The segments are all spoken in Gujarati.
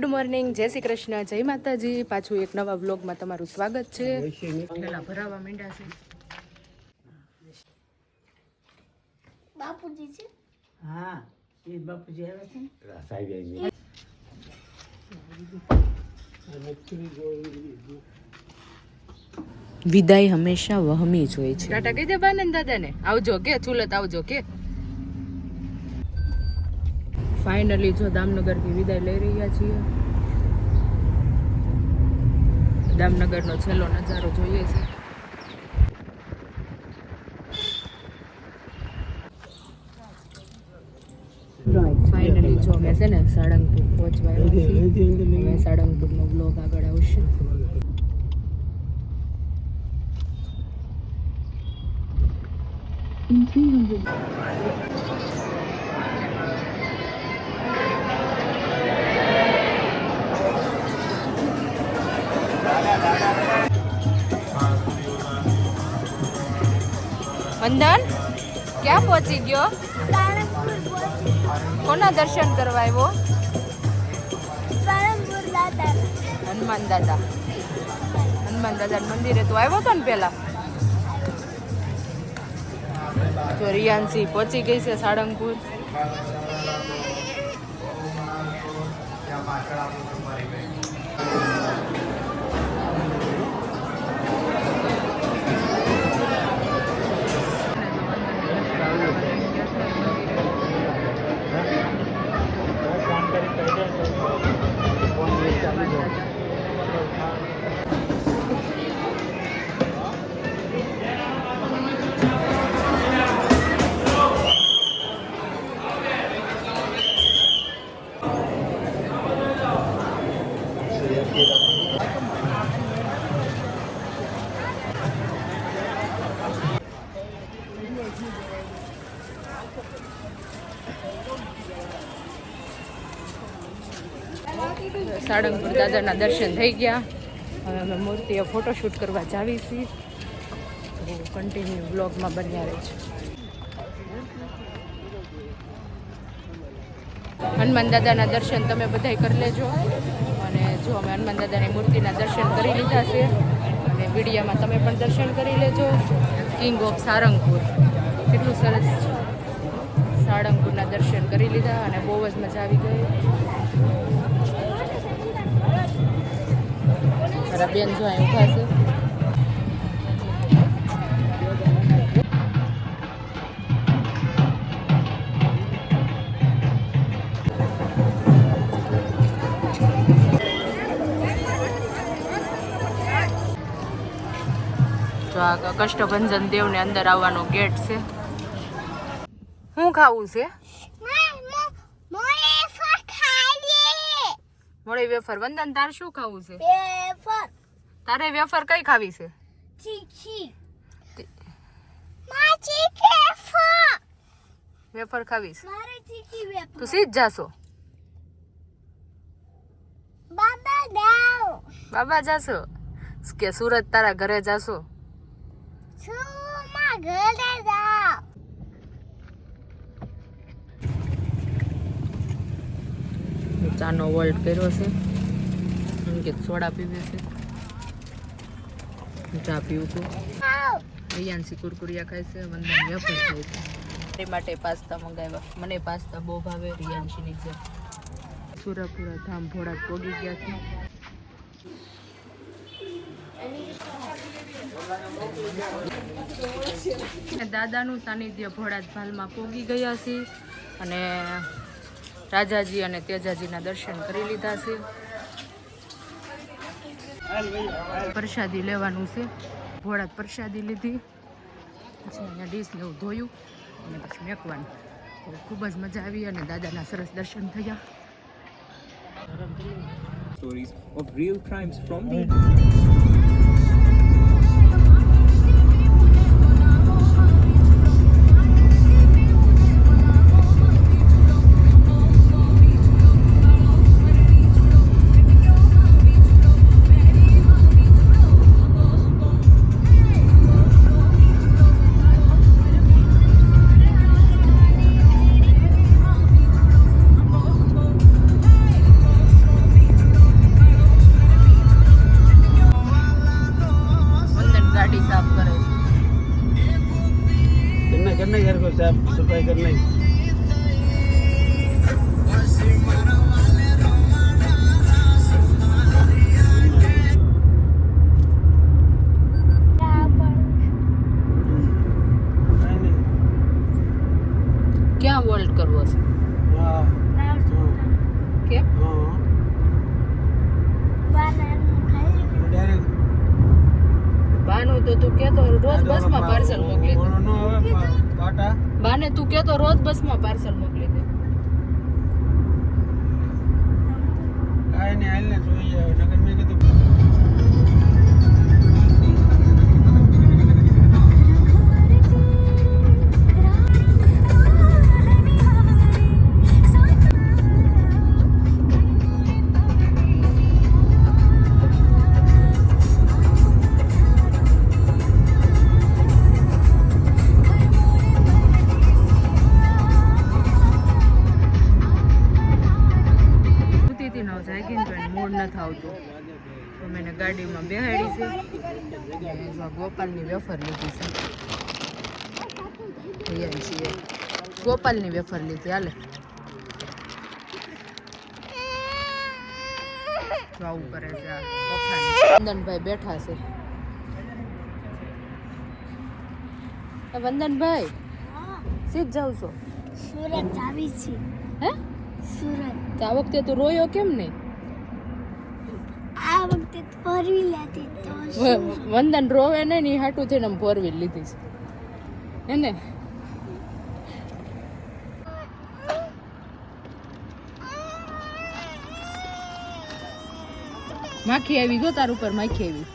ગુડ મોર્નિંગ જય શ્રી કૃષ્ણ જય માતાજી. પાછું એક નવા વ્લોગમાં તમારું સ્વાગત છે. ભરાવા માંડ્યા છે બાપુજી છે? હા એ બાપુજી આવે છે વિદાય હંમેશા વહમી જ હોય છે. ટાટા કહી દે બાનંદ દાદાને. આવજો કે ચુલત આવજો કે. ફાઇનલી જો દામનગરથી વિદાય લઈ રહ્યા છીએ. દામનગરનો છેલ્લો નજારો જોઈએ છે. ફાઇનલી જો અમે છે ને સાળંગપુર પહોંચવા આવ્યા છીએ. હવે સાળંગપુરનો બ્લોગ આગળ આવશે. વંદન ક્યાં પહોંચી ગયો? કોના દર્શન કરવા આવ્યો? હનુમાન દાદા. હનુમાન દાદા મંદિરે તું આવ્યો હતો ને પેલા જો રિયાન્સી પહોંચી ગઈ છે સાળંગપુર. Obrigado. સાળંગપુર દાદાના દર્શન થઈ ગયા. હવે અમે મૂર્તિએ ફોટોશૂટ કરવા જાવી છીએ. કન્ટિન્યુ બ્લોગમાં બન્યા રહે છે. હનુમાન દાદાના દર્શન તમે બધાય કરી લેજો. અને જો અમે હનુમાન દાદાની મૂર્તિના દર્શન કરી લીધા છે, અને વિડીયામાં તમે પણ દર્શન કરી લેજો. કિંગ ઓફ સારંગપુર કેટલું સરસ છે. સાળંગપુરના દર્શન કરી લીધા અને બહુ જ મજા આવી ગઈ. મારા બેન જો અહીં ઊભા છે. કષ્ટભંજન દેવને અંદર આવવાનો ગેટ છે. શું ખાવું છે? મોડી વેફર વંદન તાર શું ખાવું છે? પેપર તારે વેફર કઈ ખાવી છે? ચીખી. વેફર. ખાવી છે મારે ચીખી વેફર. તું સીધ જાશો. બાબા દાવ બાબા જાશો. કે સુરત તારા ઘરે જાશો? છું માં ઘરે જાવ ચાનો વોલ્ટ કર્યો છે. અંકિત સોડા પીવે છે. ચા પીવું છું. રિયાંશી કુરકુરિયા ખાય છે વંદન વેફર ખાય છે એ માટે પાસ્તા મંગાવ્યા. મને પાસ્તા બહુ ભાવે રિયાંશીની જેમ. સુરાપુરા ધામ ભોળા પોગી ગયા છે. દાદાનું સાનિધ્ય ભોળાજ ભાલમાં પોગી ગયા છે અને રાજાજી અને તેજાજીના દર્શન કરી લીધા છે. પ્રસાદી લેવાનું છે. ભોળા પ્રસાદી લીધી. પછી અહીંયા ડીશને એવું ધોયું અને પછી મેકવાનું. તો ખૂબ જ મજા આવી અને દાદાના સરસ દર્શન થયા. Stories of real crimes from parcel મોકલી દે. બાને તું કે તો રોજ બસમાં પાર્સલ મોકલી દે. કાંઈ નહીં હાલ ને જોઈએ આવે નકર મેં કીધું જો ગોપાલની વેફર લીધી છે. અહીંયા છીએ. ગોપાલની વેફર લીધી હાલે. આવું કરે છે વંદનભાઈ બેઠા છે. વંદનભાઈ સીધ જાઉં છો? સુરત આવી છે. હે? સુરત. આ વખતે તું રોયો કેમ નહીં આ વખતે ફરવી લેતી તો વ- વંદન રોવે ને ની હાટું થઈને ફોર વ્હીલ લીધી છે. હે ને? માખી આવી જો તાર ઉપર માખી આવી.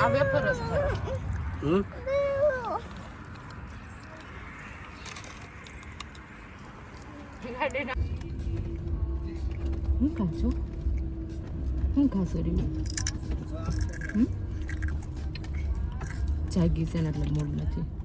આ વેફર હમ? હું ખાશો હું ખાશો રહ્યું? જાગી છે ને એટલે મૂડ નથી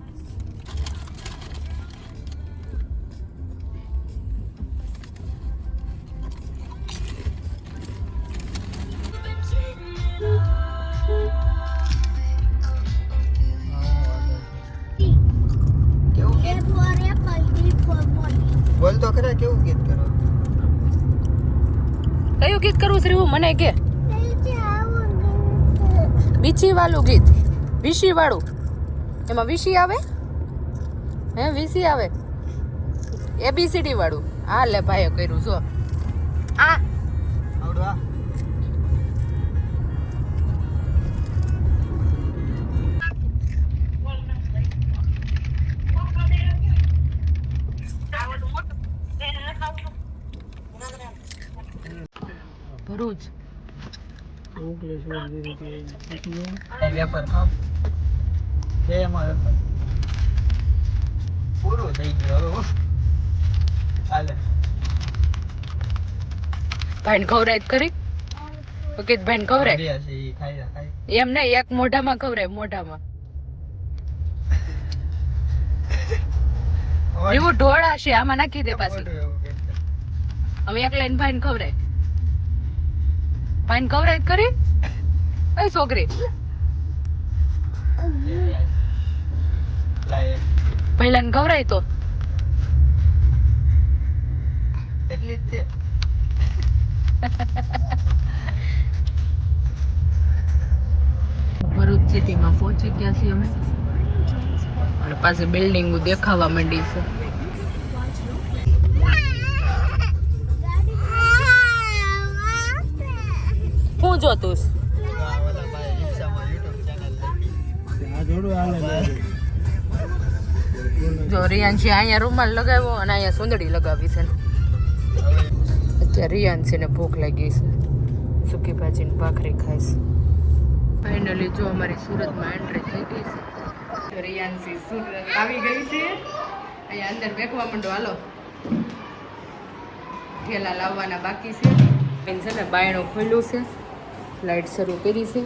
કયું ગીત કરવું છે મને કે. બીચી વાળું ગીત. વિશી વાળું એમાં વિશી આવે? હે, વિશી આવે? એબીસીડી વાળું. હા લે ભાઈએ કર્યું, જો. આ ભરૂચ. અંકલેશ્વર જે રીતે વેપાર ખાવ છે એમાં વેપાર પૂરું થઈ ગયું ચાલે ભાઈને ખવરાય કરી ઓકે ભાઈ ખવરાય બે છે ઈ ખાઈ ખાઈ એમ નહીં એક મોઢામાં ખવરાય મોઢામાં. એવું ઢોળ હશે આમાં નાખી દે પાછી. હવે એક લાઈન ભાઈને ખવરાય ભાઈને ખવરાય જ ખરી એ છોકરી. પહેલા ગવરાય તો. ભરૂચ સિટીમાં પહોંચી ગયા છીએ અમે. અને પાસે બિલ્ડિંગ દેખાવા માંડી છે. લે. જો રિયાંશી અહીંયા રૂમાલ લગાવ્યો અને અહીંયા સુંદડી લગાવી છે. અત્યારે રિયાંશીને ભૂખ લાગી છે. સૂકી ભાજીની ભાખરી ખાઈશ. ફાઇનલી જો અમારી સુરતમાં એન્ટ્રી થઈ ગઈ છે. રિયાંશી સુરત આવી ગઈ છે. અહીંયા અંદર બેઠવા માંડો, હાલો. થેલા લાવવાના બાકી છે. છે ને બાયણું ખોલ્યું છે. લાઈટ શરૂ કરી છે.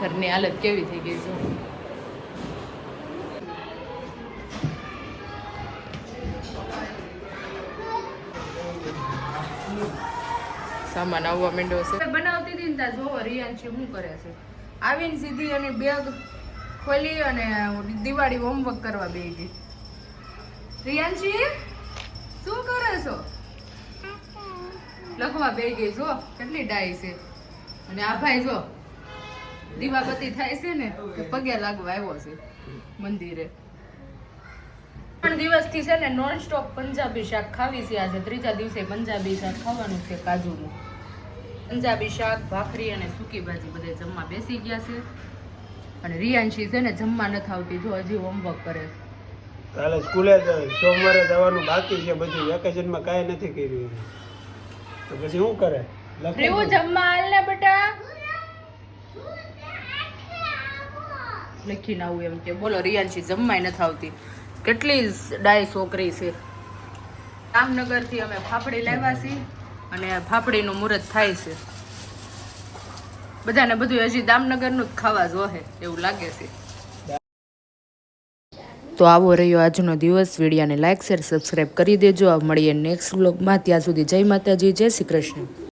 ઘરની હાલત કેવી થઈ ગઈ છે? સામાન આવવા માંડ્યો છે. બનાવતી હતી ને ત્યાં જોવો રિયાંશી શું કરે છે? આવીને સીધી અને બેગ ખોલી અને દિવાળી હોમવર્ક કરવા બેસી ગઈ. રિયાંશી શું કરે છો? લખવા બે ગઈ જો, કેટલી ડાય છે? અને આ ભાઈ જો, દીવાબત્તી થાય છે ને કે પગે લાગવા આવ્યો છે મંદિરે. ત્રણ દિવસથી છે ને નોન સ્ટોપ પંજાબી શાક ખાવી છે આજે. ત્રીજા દિવસે પંજાબી શાક ખાવાનું છે કાજુનું. પંજાબી શાક, ભાખરી અને સૂકી ભાજી બધે જમવા બેસી ગયા છે. અને રિયાંશી છે ને જમવા નથી આવતી, જો હજી હોમવર્ક કરે છે. કાલે સ્કૂલે સોમવારે જવાનું બાકી છે બધું. વેકેશનમાં કાંઈ નથી કર્યું. તો પછી શું કરે? રેવું જમવા ને બેટા. લખીને આવું એમ કે. બોલો રિયાંશી જમવાય નથી આવતી. કેટલી ડાય છોકરી છે. જામનગરથી અમે ફાફડી લાવ્યા છીએ અને ફાફડીનું મુહૂર્ત થાય છે. બધાને બધું હજી દામનગરનું જ ખાવા જોહે એવું લાગે છે. તો આવો રહ્યો આજનો દિવસ. વિડીયોને લાઇક શેર સબસ્ક્રાઈબ કરી દેજો. મળીએ નેક્સ્ટ બ્લોગમાં ત્યાં સુધી જય માતાજી, જય શ્રી કૃષ્ણ.